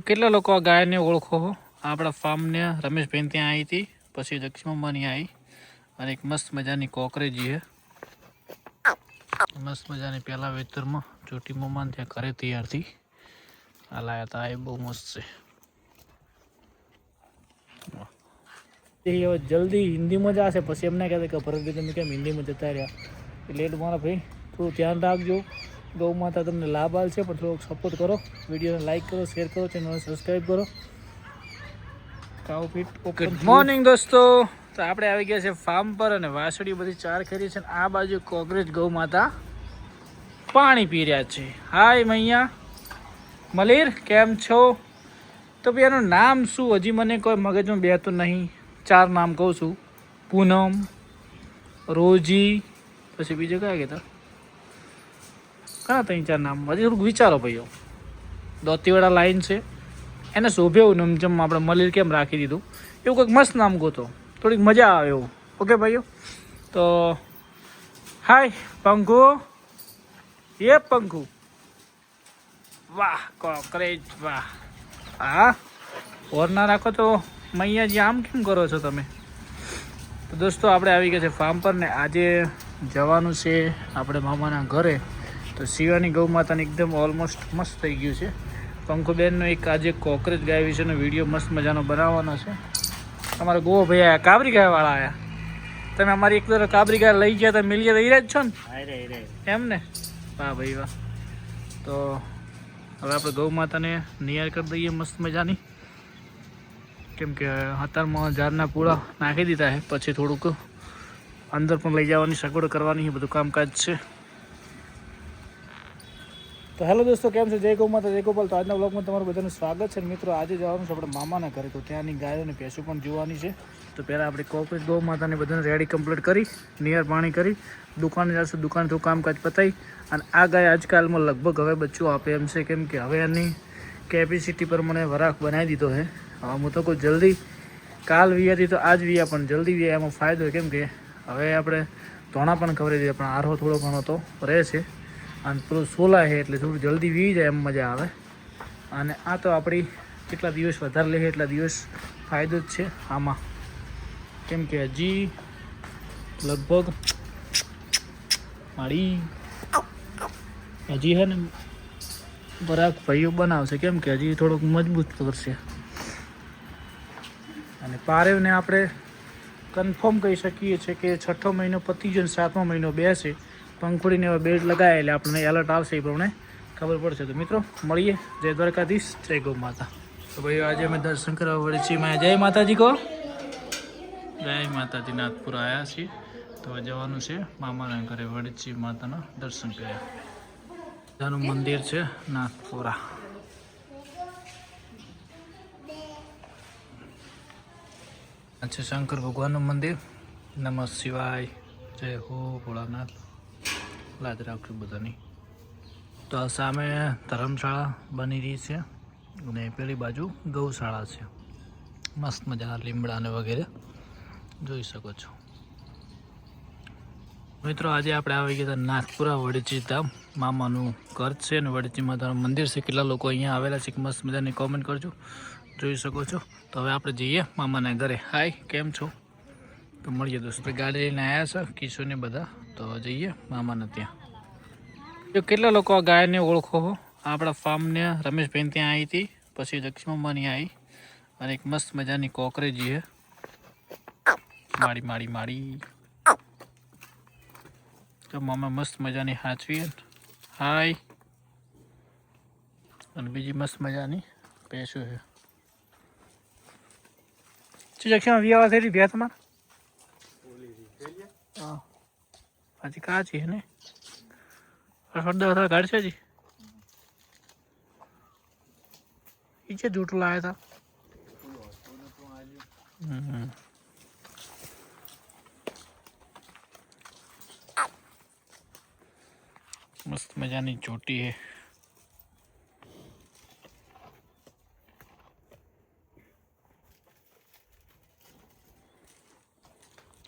કેટલા લોકો આ ગાયને ઓળખો આપણા ફાર્મને રમેશભાઈ ત્યાં આવી હતી, પછી લક્ષ્મમ્માની આવી અને એક મસ્ત મજાની કોકરેજી છે મસ્ત મજાની પહેલા વેતરમાં ચોટી મમ્માને ત્યાં ઘરે તૈયાર થઈ આ લાયા હતા એ બહુ મસ્ત છે. જલ્દી હિન્દીમાં જશે પછી એમને કહેતા કે ભરતભાઈ તમે કેમ હિન્દીમાં જતા રહ્યા? એટલું મારા ભાઈ, થોડું ધ્યાન રાખજો. ગૌ માતા તમને લાભ આવશે પણ થોડોક સપોર્ટ કરો. વિડીયોને લાઈક કરો શેર કરો ચેનલને સબસ્ક્રાઈબ કરો. કાઉ ફીટ ગુડ મોર્નિંગ દોસ્તો. તો આપણે આવી ગયા છે ફાર્મ પર અને વાસળી બધી ચાર કરી છે અને આ બાજુ કોકરેજ ગૌ માતા પાણી પી રહ્યા છે. હાય મૈયા. મલીર કેમ છો? તો ભાઈ એનું નામ શું? હજી મને કોઈ મગજમાં બેતું નહીં. ચાર નામ કહું છું. પૂનમ રોજી પછી બીજું કયા કહેતા? કયા ત્રણ ચાર નામ? હજી થોડુંક વિચારો ભાઈઓ. દોતીવાળા લાઈન છે. એને શોભે એવું નામ જેમ આપણે મલીર કેમ રાખી દીધું. એવું કંઈક મસ્ત નામ ગોતો. થોડીક મજા આવે એવું. ઓકે ભાઈઓ? તો હાય પંખુ. એ પંખુ. વાહ કોકરેજ વાહ. હા? ઓર ના રાખો તો મૈયાજી, આમ કેમ કરો છો તમે? તો દોસ્તો, આપણે આવી ગયા છે ફાર્મ પર ને આજે જવાનું છે આપણે મામાના ઘરે. તો શિવાની ગૌ માતાને એકદમ ઓલમોસ્ટ મસ્ત થઈ ગયું છે. પંખુબેનનો એક આજે કોકરેજ ગાય વિશેનો વીડિયો મસ્ત મજાનો બનાવવાનો છે. અમારા ગો ભાઈ આયા કાબરી ગાયવાળા આવ્યા તમે અમારી એક દર કાબરી ગાય લઈ ગયા હતા મિલી ગયા તો ઈ જ છો ને? એમ ને? વાહ ભાઈ વાહ. તો હવે આપણે ગૌ માતાને નિયાર કરી દઈએ મસ્ત મજાની. કેમ કે અત્યારમાં ઝાડના પૂળા નાખી દીધા છે પછી થોડુંક અંદર પણ લઈ જવાની સગવડ કરવાની બધું કામકાજ છે. તો હેલો દોસ્તો, કેમ છે? જય ગૌમાતા, જય ગોપાલ. તો આજના બ્લોગમાં તમારું બધાનું સ્વાગત છે. મિત્રો, આજે જવાનું છે આપણે મામાના ઘરે. તો ત્યાંની ગાયો અને ભેંસો પણ જોવાની છે. તો પહેલાં આપણે કોપરેટ ગૌ માતાને બધાને રેડી કમ્પ્લીટ કરી, નિયર પાણી કરી, દુકાને જશું, દુકાન થોડું કામકાજ પતાવી. અને આ ગાય આજકાલમાં લગભગ હવે બચ્ચું આપે એમ છે, કેમ કે હવે એની કેપેસિટી પર મને વરાખ બનાવી દીધો છે. હવે હું તો કોઈ જલ્દી, કાલ વીયાથી તો આજ વીયા, પણ જલ્દી વ્યા, એમાં ફાયદો કેમ કે હવે આપણે ધોણા પણ ખબર દઈએ પણ આરો થોડો ઘણો તો રહે છે. અને થોડું સોલા છે એટલે થોડું જલ્દી વી જાય એમ મજા આવે. અને આ તો આપણી કેટલા દિવસ વધારે લે એટલા દિવસ ફાયદો જ છે આમાં. કેમ કે હજી લગભગ મારી હજી છે ને બરાક ભાઈઓ બનાવશે. કેમ કે હજી થોડુંક મજબૂત કરશે. અને પારેવને આપણે કન્ફર્મ કહી શકીએ છીએ કે છઠ્ઠો મહિનો પતી ગયો સાતમો મહિનો બેસે. પંખુડીને એવા બેલ્ટ લગાવે એટલે આપણને એલર્ટ આવશે એ પ્રમાણે. ખબર પડશે તો મિત્રો, મળીએ. જય દ્વારકાધીશ, જય ગૌ માતા. તો ભાઈ આજે અમે દર્શન કરવા વળે છીએ મેં જય માતાજી કહો. જય માતાજી, નાથપુર આવ્યા છીએ. તો જવાનું છે મામાના ઘરે, વડચી માતાના દર્શન કર્યા. બધાનું મંદિર છે નાથપુરા. છે શંકર ભગવાનનું મંદિર. નમઃ શિવાય. જય હો ભોળાનાથ. લાજ રાખજો બધાની. તો આ સામે ધર્મશાળા બની રહી છે અને પેલી બાજુ ગૌશાળા છે. મસ્ત મજાના લીમડા અને વગેરે જોઈ શકો છો. મિત્રો, આજે આપણે આવી ગયા હતા નાથપુરા વડચી ધામ મામાનું ઘર છે અને વડચી માતાનું મંદિર છે. કેટલા લોકો અહીંયા આવેલા છે મસ્ત મજાની કોમેન્ટ કરજો. જોઈ શકો છો. તો હવે આપણે જઈએ મામાના ઘરે. હાય કેમ છો? તો મળીએ દોસ્તો. ગાડી લઈને આવ્યા છે કિશોને બધા. તો જઈએ મામાના ત્યાં. જો કેટલા લોકો આ ગાયને ઓળખો હો? આપણા ફાર્મને રમેશભાઈ ત્યાં આવી હતી પછી લક્ષ્મમ્માની આવી અને એક મસ્ત મજાની કોકરેજી છે માડી માડી માડી તો મામા મસ્ત મજાની હાચવી હાય. અને બીજી મસ્ત મજાની ભેંસો છે શું જક્ષમાં વિયાવા થઈ ભ્યા તમારે? હા હજી કાચી છે ને અડધા અડધા ગાડ છે હજી ઈ છે જૂઠું લાયા હતા હમ મસ્ત મજાની ચોટી છે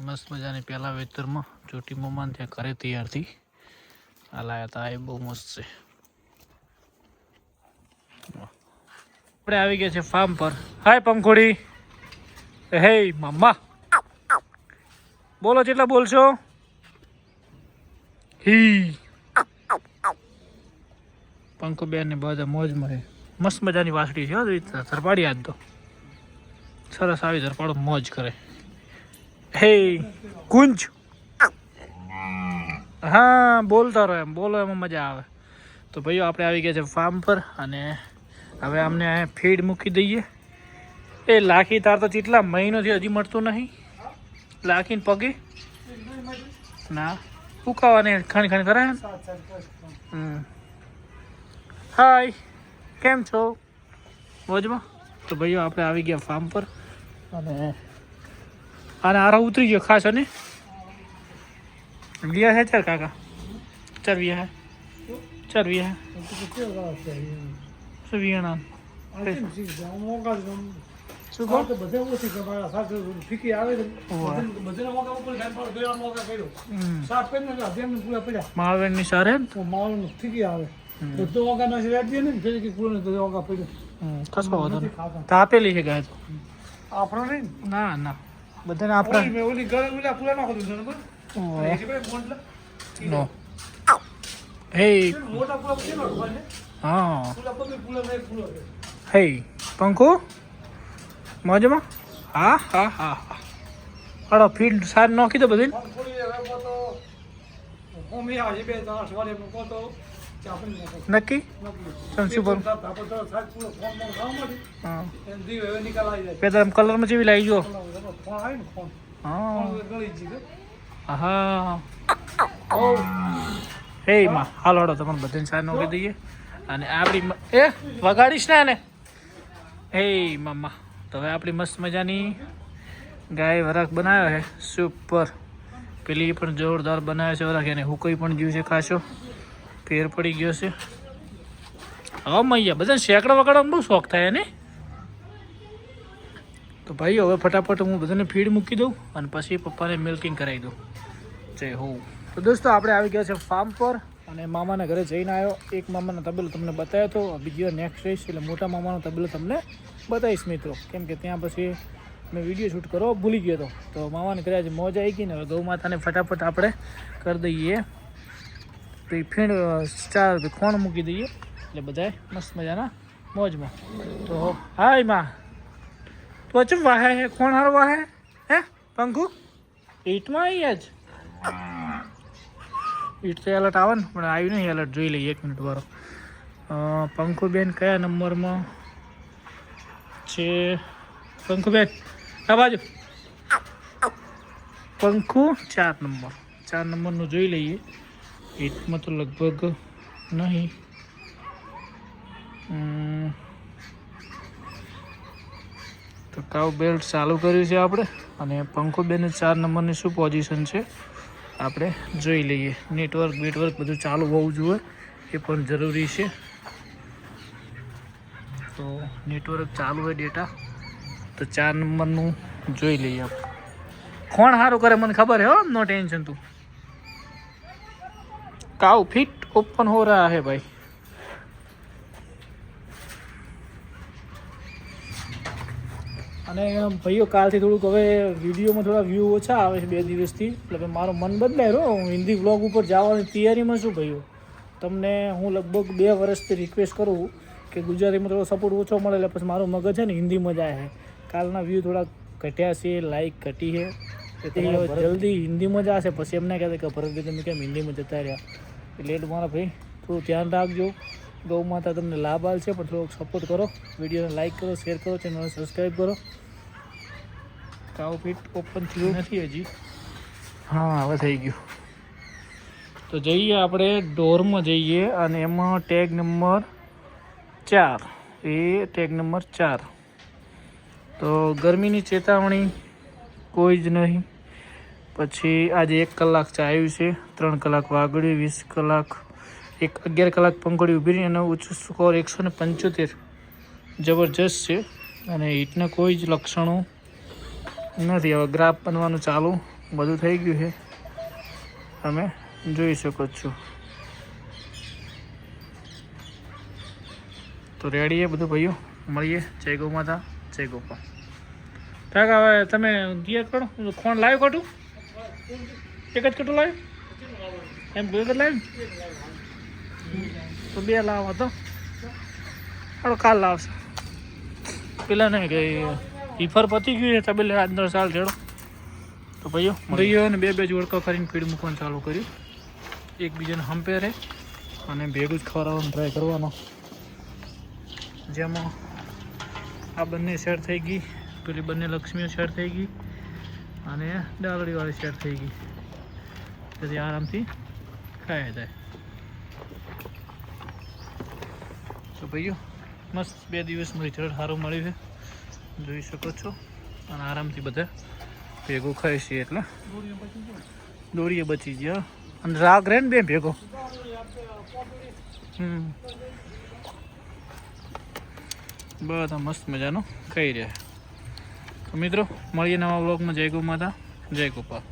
મસ્ત મજાની પહેલાં વેતરમાં ચોટી મમ્માને ત્યાં ઘરે તૈયારથી આ લાયા હતા એ બહુ મસ્ત છે. આપણે આવી ગયા છે ફાર્મ પર. હાય પંખોડી. હે મમ્મા બોલો જેટલા બોલશો? હી. પંખો બેન ને બધા મોજ મળે. મસ્ત મજાની વાસળી છે સરપાડી આજ તો. સરસ આવી ધરપાડો, મોજ કરે. હે કુંજ હા, બોલતા રહો એમ, બોલો એમાં મજા આવે. તો ભાઈઓ, આપણે આવી ગયા છે ફાર્મ પર અને હવે અમને ફીડ મૂકી દઈએ. એ લાખી તાર તો કેટલા મહિનોથી હજી મળતું નહીં. લાખીને પગે. ના ઉકાવાને ખાણી ખાણી કરે હમ. હાય કેમ છો? મોજમાં? તો ભાઈઓ, આપણે આવી ગયા ફાર્મ પર અને અને આરા ઉતરી ગયો ખાસ અને? વિયા હે ચાર કાકા. ચાર વિયા હે. ચાર વિયા હે. શું વિયાણા શું કહો? હમ. માળવેણની સારે? ને હમ. હમ, કશો વાંધો નહીં. તાપેલી છે ગાય તો? ના ના. બધાને આપણે નો. હે. હા? હે. પંખો? મોજમાં? હા હા હા અડો ફીલ્ડ સાર નાખી દો બધી નક્કી તમે શું બોલો હા. પેલા આમ કલરમાં જેવી લાવી જો હા. હા માં હાલ હાલો તમને બધાને સાર નાખી દઈએ. અને આપણી એ વગાડીશ ને આને? હે મમ્મા તો હવે આપણી મસ્ત મજાની ગાય વરાક બનાવ્યો છે. સુપર. પેલી પણ જોરદાર બનાવ્યો છે વરાક એને હુકઈ પણ ગયું છે ખાસો. ફેર પડી ગયો છે. હા મૈયા, બધાને શેકડા વગાડવાનો બહુ શોખ થાય ને? તો ભાઈ, હવે ફટાફટ હું બધાને ફીડ મૂકી દઉં અને પછી પપ્પાને મિલ્કિંગ કરાવી દઉં. જય હો. તો દોસ્તો, આપણે આવી ગયા છે ફાર્મ પર અને મામાના ઘરે જઈને આવ્યો. એક મામાનો તબેલો તમને બતાવ્યો હતો બીજો નેક્સ્ટ રહીશ એટલે મોટા મામાનો તબેલો તમને બતાવીશ મિત્રો. કેમ કે ત્યાં પછી મેં વીડિયો શૂટ કરો ભૂલી ગયો હતો. તો મામાને ઘરે આજે મોજ આવી ગઈ ને હવે ગૌ માતાને ફટાફટ આપણે કરી દઈએ. તો ફીણ ચાર ખોણ મૂકી દઈએ. એટલે બધાય મસ્ત મજાના મોજમાં. તો હાયમાં. તો ચમ વાહે હે? કોણ હાર વાહે? હે, પંખુ? ઈટમાં આવી જ ઈટ તો એલર્ટ આવે ને, પણ આવ્યું નહીં એલર્ટ જોઈ લઈએ એક મિનિટ વારો. પંખુબેન કયા નંબરમાં છે? પંખુબેન, આ બાજુ. પંખુ ચાર નંબર. ચાર નંબરનું જોઈ લઈએ. ઈટમાં તો લગભગ નહીં. તો કાવ બેલ્ટ ચાલુ કર્યું છે આપણે અને પંખો બેને ચાર નંબરની શું પોઝિશન છે? આપણે જોઈ લઈએ. નેટવર્ક બેટવર્ક બધું ચાલુ હોવું જોઈએ. એ પણ જરૂરી છે. તો નેટવર્ક ચાલુ હોય ડેટા તો ચાર નંબરનું જોઈ લઈએ આપણે. કોણ સારું કરે મને ખબર હે હો? નો ટેન્શન તું. કાવ ફિટ ઓપન હો रहा है ભાઈ અને ભાઈઓ, કાલથી થોડુંક હવે વિડીયોમાં થોડા વ્યૂ ઓછા આવે છે બે દિવસથી. એટલે કે મારું મન બદલાય રહ્યો હું. હિન્દી વ્લોગ ઉપર જવાની તૈયારીમાં છું ભાઈઓ. તમને હું લગભગ બે વર્ષથી રિક્વેસ્ટ કરું કે ગુજરાતીમાં થોડો સપોર્ટ ઓછો મળે, એટલે પછી મારું મગજ છે ને હિન્દીમાં જાય છે. કાલના વ્યૂ થોડા ઘટ્યા છે લાઈક ઘટી છે. એટલે જલ્દી હિન્દીમાં જ આવશે. પછી એમને કહેતા કે ભરતભાઈ તમે કેમ હિન્દીમાં જતા રહ્યા? એટલે એટલે મારા ભાઈ થોડું ધ્યાન રાખજો. ગૌ માતા તમને લાભ છે પણ થોડોક સપોર્ટ કરો. વિડીયોને લાઇક કરો શેર કરો ચેનલને સબસ્ક્રાઈબ કરો. કાવ પીટ ઓપન થયું નથી હજી. હા હવે થઈ ગયું. તો જઈએ આપણે ડોરમાં જઈએ અને એમાં ટેગ નંબર ચાર. એ ટેગ નંબર ચાર. તો ગરમીની ચેતવણી કોઈ જ નહીં. પછી આજે એક કલાક ચાલ્યું છે, ત્રણ કલાક વાગડ્યું, વીસ કલાક, એક અગિયાર કલાક પંખોડી ઊભી રહી અને ઓછું સ્કોર એકસો ને પંચોતેર. જબરજસ્ત છે અને હીટના કોઈ જ લક્ષણો નથી. હવે ગ્રાફ બનવાનું ચાલુ, બધું થઈ ગયું છે. તમે જોઈ શકો છો. તો રેડી એ બધું ભાઈઓ? મળીએ. જય ગૌ માતા જય ગોપાલ. કાકા હવે તમે ધીએ કરો. ખોણ લાવ્યો કટું એક જ કેટલું લાવ્યું? એમ બે જ લાવ્યું તો બે લાવો તો. હાલો, કાલ લાવશે. પેલા નહીં કે ઈફર પતી ગયું છે, તબેલે આજનો સાલ છેડો તો ભાઈઓ ભાઈઓ અને બે બે જોડકા કરીને પીડ મૂકવાનું ચાલુ કર્યું. એકબીજાને હંપે રહે અને ભેગું જ ખવડાવવાનો ટ્રાય કરવાનો. જેમાં આ બંને શેર થઈ ગઈ. પેલી બંને લક્ષ્મીઓ શેર થઈ ગઈ અને ડાલડીવાળી શેર થઈ ગઈ. તેથી આરામથી ખાઈ જાય. તો ભાઈઓ, મસ્ત બે દિવસનું રિઝલ્ટ સારું મળ્યું છે. જોઈ શકો છો. અને આરામથી બધા ભેગું ખાઈ છે એટલે. દોરીએ બચી ગયા. અને રાગ રહે ને બે ભેગો. હમ. બધા મસ્ત મજાનું ખાઈ રહ્યા. મિત્રો મળીએ નવા બ્લોગમાં જય ગૌ માતા જય ગોપાલ.